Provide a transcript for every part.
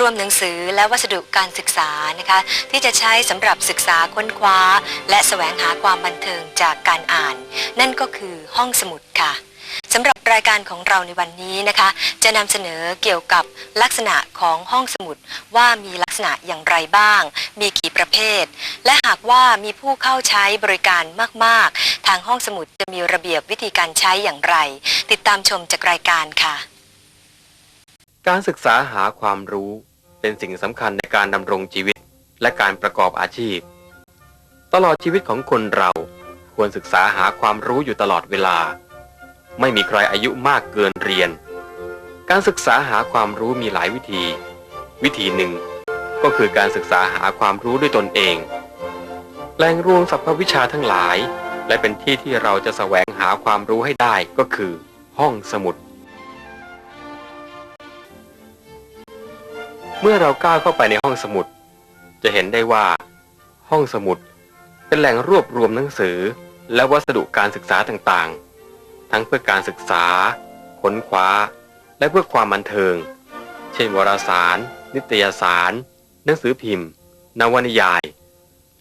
รวมหนังสือและวัสดุการศึกษานะคะที่จะใช้สำหรับศึกษาค้นคว้า และแสวงหาความบันเทิงจากการอ่าน นั่นก็คือห้องสมุดค่ะสำหรับรายการของเราในวันนี้นะคะ จะนำเสนอเกี่ยวกับลักษณะของห้องสมุดว่ามีลักษณะอย่างไรบ้าง มีกี่ประเภท และหากว่ามีผู้เข้าใช้บริการมาก ๆ ทางห้องสมุดจะมีระเบียบวิธีการใช้อย่างไร ติดตามชมจากรายการค่ะ การศึกษาหาความรู้เป็นสิ่งสำคัญในการดำรงชีวิตและการประกอบอาชีพ ตลอดชีวิตของคนเราควรศึกษาหาความรู้อยู่ตลอดเวลา ไม่มีใครอายุมากเกินเรียน การศึกษาหาความรู้มีหลายวิธี วิธีหนึ่ง ก็คือการศึกษาหาความรู้ด้วยตนเอง แหล่งรวมสรรพวิชาทั้งหลาย และเป็นที่ที่เราจะแสวงหาความรู้ให้ได้ก็คือ ห้องสมุด เมื่อเราก้าวเข้าไปในห้องสมุด จะเห็นได้ว่า ห้องสมุดเป็นแหล่งรวบรวมหนังสือ และวัสดุการศึกษาต่างๆ ทั้งเพื่อการศึกษาค้นคว้า และเพื่อความบันเทิง เช่นวารสาร นิตยสาร หนังสือพิมพ์ นวนิยาย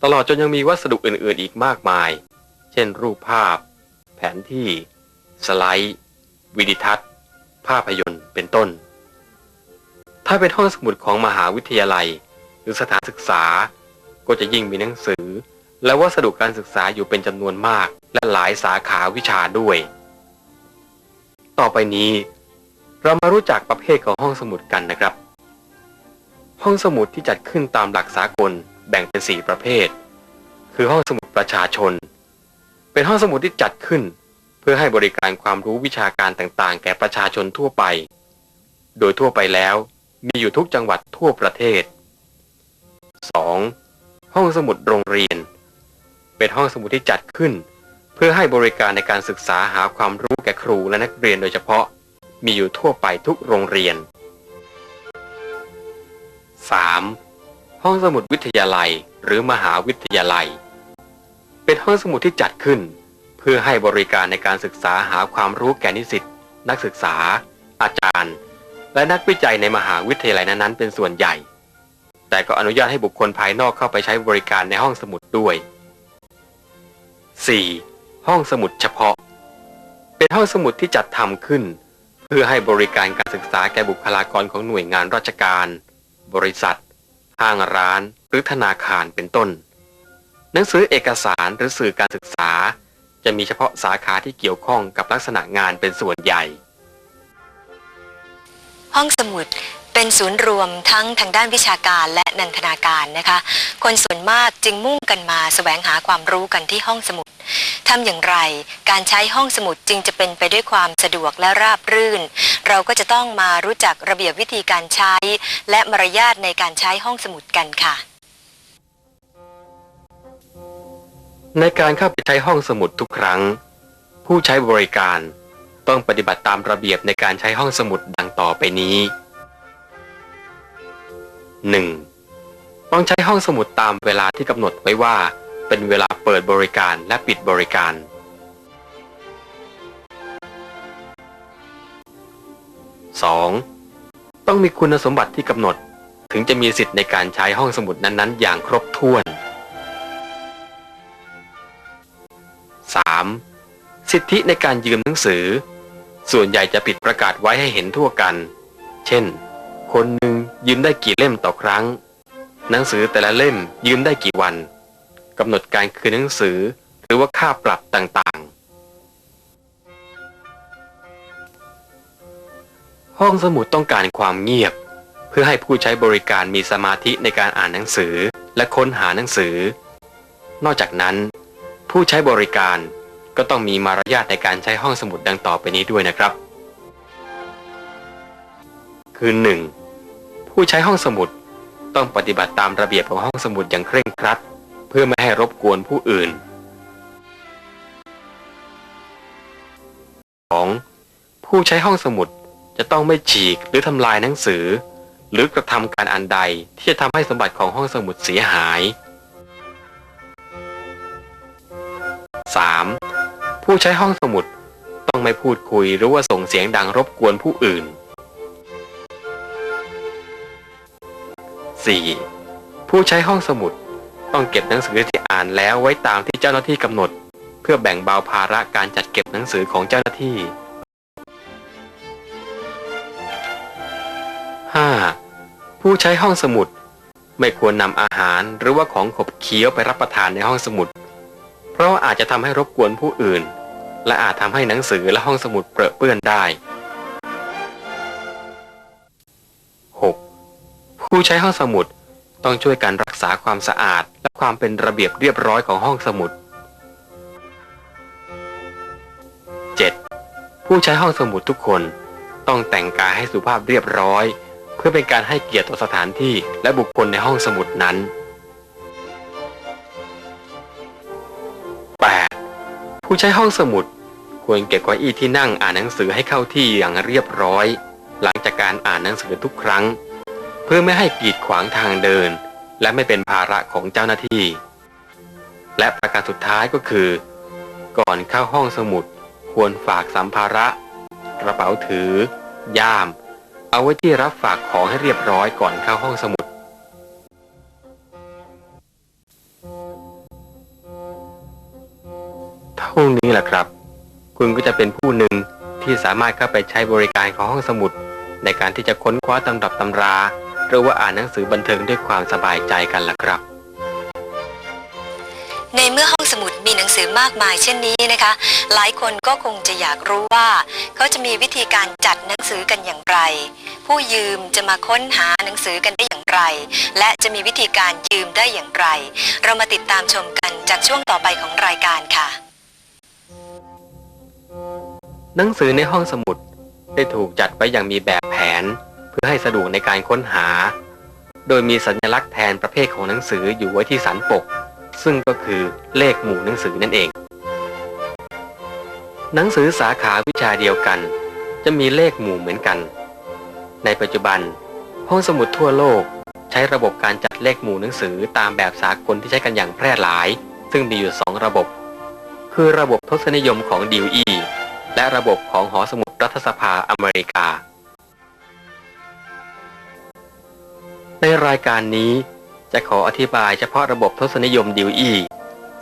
ตลอดจนยังมีวัสดุอื่นๆ อีกมากมาย เช่น รูปภาพ แผนที่ สไลด์ วิดิทัศน์ ภาพยนตร์ เป็นต้น ถ้าเป็นห้องสมุดของมหาวิทยาลัย หรือสถานศึกษา ก็จะยิ่งมีหนังสือ และวัสดุการศึกษาอยู่เป็นจำนวนมาก และหลายสาขาวิชาด้วย ต่อไปนี้ เรามารู้จักประเภทของห้องสมุดกันนะครับ ห้องสมุดที่จัดขึ้นตามหลักสากลแบ่งเป็น 4 ประเภท คือห้องสมุดประชาชน เป็นห้องสมุดที่จัดขึ้น เพื่อให้บริการความรู้วิชาการต่างๆ แก่ประชาชนทั่วไป โดยทั่วไปแล้ว มีอยู่ทุกจังหวัดทั่วประเทศ 2. ห้องสมุดโรงเรียน เป็นห้องสมุดที่จัดขึ้น เพื่อให้บริการในการศึกษาหาความรู้แก่ครูและนักเรียนโดยเฉพาะ มีอยู่ทั่วไปทุกโรงเรียน 3. ห้องสมุดวิทยาลัยหรือมหาวิทยาลัย เป็นห้องสมุดที่จัดขึ้น เพื่อให้บริการในการศึกษาหาความรู้แก่นิสิตนักศึกษา อาจารย์ และนักวิจัยในมหาวิทยาลัยนั้นๆเป็นส่วนใหญ่ แต่ก็อนุญาตให้บุคคลภายนอกเข้าไปใช้บริการในห้องสมุดด้วย 4. ห้องสมุดเฉพาะ เป็นห้องสมุดที่จัดทำขึ้น เพื่อให้บริการการศึกษาแก่บุคลากรของหน่วยงานราชการ บริษัท ห้างร้าน หรือธนาคารเป็นต้น หนังสือเอกสารหรือสื่อการศึกษา จะมีเฉพาะสาขาที่เกี่ยวข้องกับลักษณะงานเป็นส่วน ห้องสมุดเป็นศูนย์รวมทั้งทางด้านวิชาการและนันทนาการนะคะ คนส่วนมากจึงมุ่งกันมาแสวงหาความรู้กันที่ห้องสมุดทำอย่างไรการใช้ห้องสมุดจึงจะเป็นไปด้วยความสะดวกและราบรื่น เราก็จะต้องมารู้จักระเบียบวิธีการใช้ และมารยาทในการใช้ห้องสมุดกันค่ะ ในการเข้าไปใช้ห้องสมุดทุกครั้ง ผู้ใช้บริการ ต้องปฏิบัติตามระเบียบในการใช้ห้องสมุดดังต่อไปนี้ 1. ต้องใช้ห้องสมุดตามเวลาที่กำหนดไว้ว่า เป็นเวลาเปิดบริการและปิดบริการ 2. ต้องมีคุณสมบัติที่กำหนดถึงจะมีสิทธิ์ในการใช้ห้องสมุดนั้นๆ อย่างครบถ้วน 3. สิทธิในการยืมหนังสือ ส่วนใหญ่จะปิดประกาศไว้ให้เห็นทั่วกัน เช่น คนหนึ่งยืมได้กี่เล่มต่อครั้ง หนังสือแต่ละเล่มยืมได้กี่วันกำหนดการคืนหนังสือ หรือว่าค่าปรับต่างๆ ห้องสมุดต้องการความเงียบ เพื่อให้ผู้ใช้บริการมีสมาธิในการอ่านหนังสือและค้นหาหนังสือ นอกจากนั้น ผู้ใช้บริการ ก็ต้องมีมารยาทในการใช้ห้องสมุดดังต่อไปนี้ด้วยนะครับ คือ 1. ผู้ใช้ห้องสมุดต้องปฏิบัติตามระเบียบของห้องสมุดอย่างเคร่งครัด เพื่อไม่ให้รบกวนผู้อื่น 2. ผู้ใช้ห้องสมุดจะต้องไม่ฉีกหรือทำลายหนังสือ หรือกระทำการอันใดที่จะทำให้สมบัติของห้องสมุดเสียหาย 3. ผู้ใช้ห้องสมุดต้องไม่พูดคุยหรือว่าส่งเสียงดังรบกวนผู้อื่น 4. ผู้ใช้ห้องสมุดต้องเก็บหนังสือที่อ่านแล้วไว้ตามที่เจ้าหน้าที่กำหนด เพื่อแบ่งเบาภาระการจัดเก็บหนังสือของเจ้าหน้าที่ 5. ผู้ใช้ห้องสมุด ไม่ควรนำอาหารหรือว่าของขบเคี้ยวไปรับประทานในห้องสมุด เพราะว่าอาจจะทำให้รบกวนผู้อื่น และอาจทำให้หนังสือและห้องสมุดเปรอะเปื้อนได้ 6. ผู้ใช้ห้องสมุดต้องช่วยกันรักษาความสะอาด และความเป็นระเบียบเรียบร้อยของห้องสมุด 7. ผู้ใช้ห้องสมุดทุกคนต้องแต่งกายให้สุภาพเรียบร้อย เพื่อเป็นการให้เกียรติต่อสถานที่และบุคคลในห้องสมุดนั้น ผู้ใช้ห้องสมุด ควรเก็บเก้าอี้ที่นั่งอ่านหนังสือให้เข้าที่อย่างเรียบร้อย หลังจากการอ่านหนังสือทุกครั้ง เพื่อไม่ให้กีดขวางทางเดิน และไม่เป็นภาระของเจ้าหน้าที่ และประการสุดท้ายก็คือ ก่อนเข้าห้องสมุด ควรฝากสัมภาระ กระเป๋าถือ ย่าม เอาไว้ที่รับฝากของให้เรียบร้อยก่อนเข้าห้องสมุด เท่านี้แหละครับ คุณก็จะเป็นผู้หนึ่งที่สามารถเข้าไปใช้บริการของห้องสมุด ในการที่จะค้นคว้าตำรับตำรา หรือว่าอ่านหนังสือบันเทิงด้วยความสบายใจกันล่ะครับ ในเมื่อห้องสมุดมีหนังสือมากมายเช่นนี้นะคะ หลายคนก็คงจะอยากรู้ว่า เขาจะมีวิธีการจัดหนังสือกันอย่างไร ผู้ยืมจะมาค้นหาหนังสือกันได้อย่างไร และจะมีวิธีการยืมได้อย่างไร เรามาติดตามชมกันจากช่วงต่อไปของรายการค่ะ หนังสือในห้องสมุดได้ถูกจัดไว้อย่างมีแบบแผน เพื่อให้สะดวกในการค้นหา โดยมีสัญลักษณ์แทนประเภทของหนังสืออยู่ไว้ที่สันปก ซึ่งก็คือเลขหมู่หนังสือนั่นเอง หนังสือสาขาวิชาเดียวกัน จะมีเลขหมู่เหมือนกัน ในปัจจุบัน ห้องสมุดทั่วโลกใช้ระบบการจัดเลขหมู่หนังสือตามแบบสากลที่ใช้กันอย่างแพร่หลาย ซึ่งมีอยู่สองระบบ คือระบบทศนิยมของดิวอี และระบบของหอสมุดรัฐสภาอเมริกา ในรายการนี้จะขออธิบายเฉพาะระบบทศนิยมดิวอี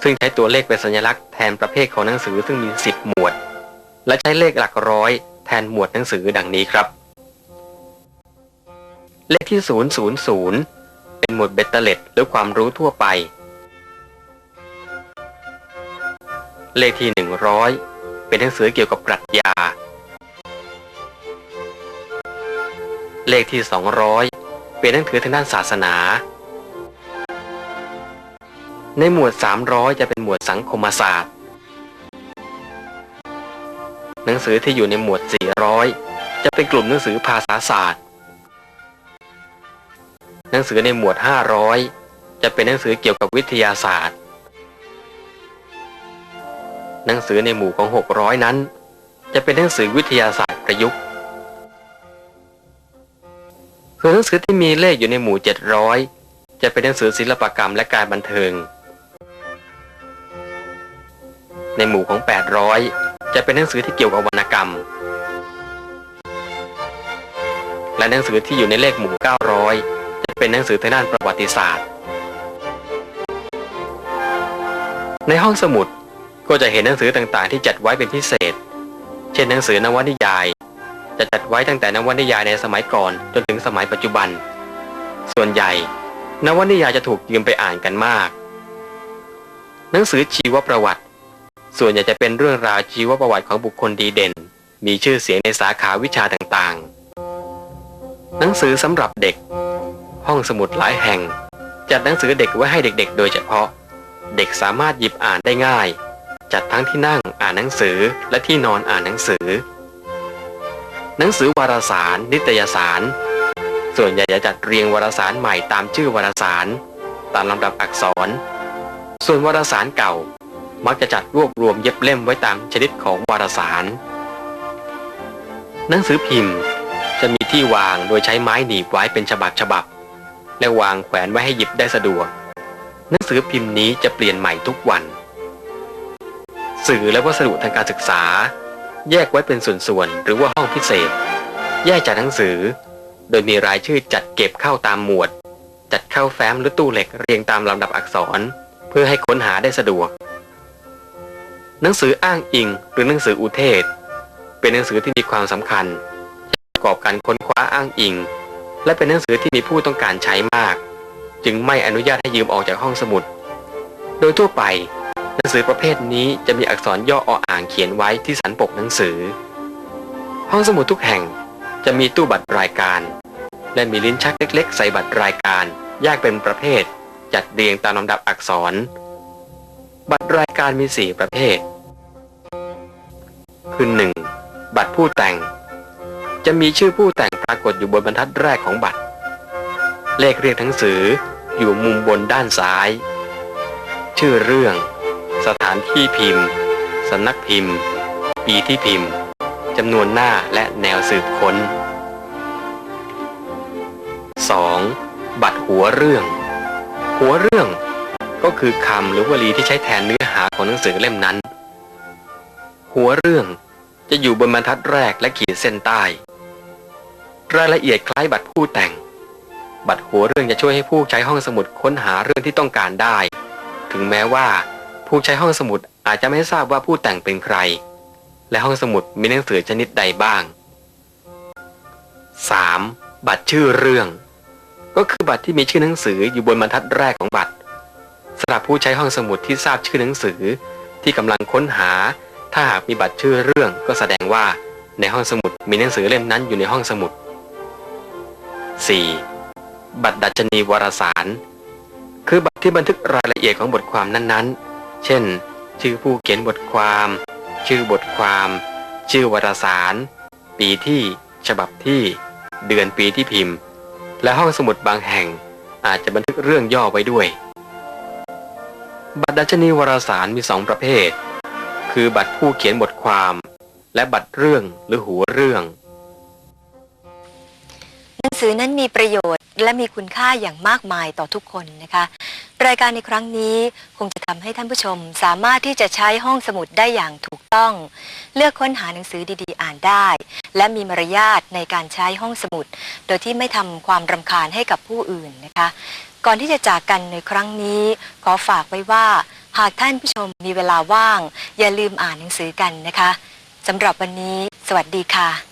ซึ่งใช้ตัวเลขเป็นสัญลักษณ์แทนประเภทของหนังสือซึ่งมี 10 หมวด และใช้เลขหลักร้อยแทนหมวดหนังสือดังนี้ครับ เลขที่ 000 เป็นหมวดเบตเตอร์เล็ตหรือความรู้ทั่วไป เลขที่ 100 เป็นหนังสือเกี่ยวกับปรัชญา เลขที่ 200 เป็นหนังสือทางด้านศาสนา ในหมวด 300 จะเป็นหมวดสังคมศาสตร์ หนังสือที่อยู่ในหมวด 400 จะเป็นกลุ่มหนังสือภาษาศาสตร์ หนังสือในหมวด 500 จะเป็นหนังสือเกี่ยวกับวิทยาศาสตร์ หนังสือในหมู่ของ 600 นั้น จะเป็นหนังสือวิทยาศาสตร์ประยุกต์ส่วนหนังสือที่มีเลขอยู่ในหมู่ 700 จะเป็นหนังสือศิลปกรรมและการบันเทิง ในหมู่ของ 800 จะเป็นหนังสือที่เกี่ยวกับวรรณกรรม และหนังสือที่อยู่ในเลขหมู่ 900 จะเป็นหนังสือทางด้านประวัติศาสตร์ ในห้องสมุด ก็จะเห็นหนังสือต่างๆ ที่จัดไว้เป็นพิเศษ เช่นหนังสือนวนิยาย จะจัดไว้ตั้งแต่นวนิยายในสมัยก่อนจนถึงสมัยปัจจุบัน ส่วนใหญ่ นวนิยายจะถูกยืมไปอ่านกันมาก หนังสือชีวประวัติ ส่วนใหญ่จะเป็นเรื่องราวชีวประวัติของบุคคลดีเด่น มีชื่อเสียงในสาขาวิชาต่างๆ หนังสือสำหรับเด็ก ห้องสมุดหลายแห่ง จัดหนังสือเด็กไว้ให้เด็กๆ โดยเฉพาะ เด็กสามารถหยิบอ่านได้ง่าย จัดทั้งที่นั่งอ่านหนังสือและที่นอนอ่านหนังสือ หนังสือวารสาร นิตยสาร ส่วนใหญ่จะจัดเรียงวารสารใหม่ตามชื่อวารสาร ตามลำดับอักษร ส่วนวารสารเก่า มักจะจัดรวบรวมเย็บเล่มไว้ตามชนิดของวารสาร หนังสือพิมพ์จะมีที่วางโดยใช้ไม้หนีบไว้เป็นฉบับฉบับ และวางแขวนไว้ให้หยิบได้สะดวก หนังสือพิมพ์นี้จะเปลี่ยนใหม่ทุกวัน สื่อและวัสดุทางการศึกษา แยกไว้เป็นส่วนๆหรือว่าห้องพิเศษ แยกจากหนังสือ โดยมีรายชื่อจัดเก็บเข้าตามหมวด จัดเข้าแฟ้มหรือตู้เหล็กเรียงตามลำดับอักษร เพื่อให้ค้นหาได้สะดวก หนังสืออ้างอิงหรือหนังสืออุเทศ เป็นหนังสือที่มีความสำคัญประกอบการค้นคว้าอ้างอิง และเป็นหนังสือที่มีผู้ต้องการใช้มาก จึงไม่อนุญาตให้ยืมออกจากห้องสมุด โดยทั่วไป หนังสือประเภทนี้จะมีอักษรย่อออ่างเขียนไว้ที่สันปกหนังสือ ห้องสมุดทุกแห่งจะมีตู้บัตรรายการ และมีลิ้นชักเล็ก ๆ ใส่บัตรรายการแยกเป็นประเภท จัดเรียงตามลำดับอักษร บัตรรายการมี 4 ประเภท คือ 1. บัตรผู้แต่ง จะมีชื่อผู้แต่งปรากฏอยู่บนบรรทัดแรกของบัตร เลขเรียงหนังสืออยู่มุมบนด้านซ้าย ชื่อเรื่อง สถานที่พิมพ์สำนักพิมพ์ ปีที่พิมพ์จำนวนหน้าและแนวสืบค้น 2. บัตรหัวเรื่อง หัวเรื่องก็คือคำหรือวลีที่ใช้แทนเนื้อหาของหนังสือเล่มนั้น หัวเรื่องจะอยู่บนบรรทัดแรกและขีดเส้นใต้ รายละเอียดคล้ายบัตรผู้แต่ง บัตรหัวเรื่องจะช่วยให้ผู้ใช้ห้องสมุดค้นหาเรื่องที่ต้องการได้ ถึงแม้ว่า ผู้ใช้ห้องสมุดอาจจะไม่ทราบว่าผู้แต่งเป็นใคร และห้องสมุดมีหนังสือชนิดใดบ้าง 3. บัตรชื่อเรื่อง ก็คือบัตรที่มีชื่อหนังสืออยู่บนบรรทัดแรกของบัตรสำหรับผู้ใช้ห้องสมุดที่ทราบชื่อหนังสือที่กำลังค้นหา ถ้าหากมีบัตรชื่อเรื่องก็แสดงว่าในห้องสมุดมีหนังสือเล่มนั้นอยู่ในห้องสมุด 4. บัตรดัชนีวารสาร คือบัตรที่บันทึกรายละเอียดของบทความนั้นๆ เช่น ชื่อผู้เขียนบทความ ชื่อบทความ ชื่อวารสาร ปีที่ ฉบับที่ เดือนปีที่พิมพ์ และห้องสมุดบางแห่งอาจจะบันทึกเรื่องย่อไว้ด้วย บัตรดัชนีวารสารมีสองประเภท คือบัตรผู้เขียนบทความ และบัตรเรื่องหรือหัวเรื่อง หนังสือนั้นมีประโยชน์ และมีคุณค่าอย่างมากมายต่อทุกคนนะคะ รายการในครั้งนี้คงจะทำให้ท่านผู้ชมสามารถที่จะใช้ห้องสมุดได้อย่างถูกต้อง เลือกค้นหาหนังสือดีๆ อ่านได้ และมีมารยาทในการใช้ห้องสมุด โดยที่ไม่ทำความรำคาญให้กับผู้อื่นนะคะ ก่อนที่จะจากกันในครั้งนี้ ขอฝากไว้ว่า หากท่านผู้ชมมีเวลาว่าง อย่าลืมอ่านหนังสือกันนะคะสำหรับวันนี้ สวัสดีค่ะ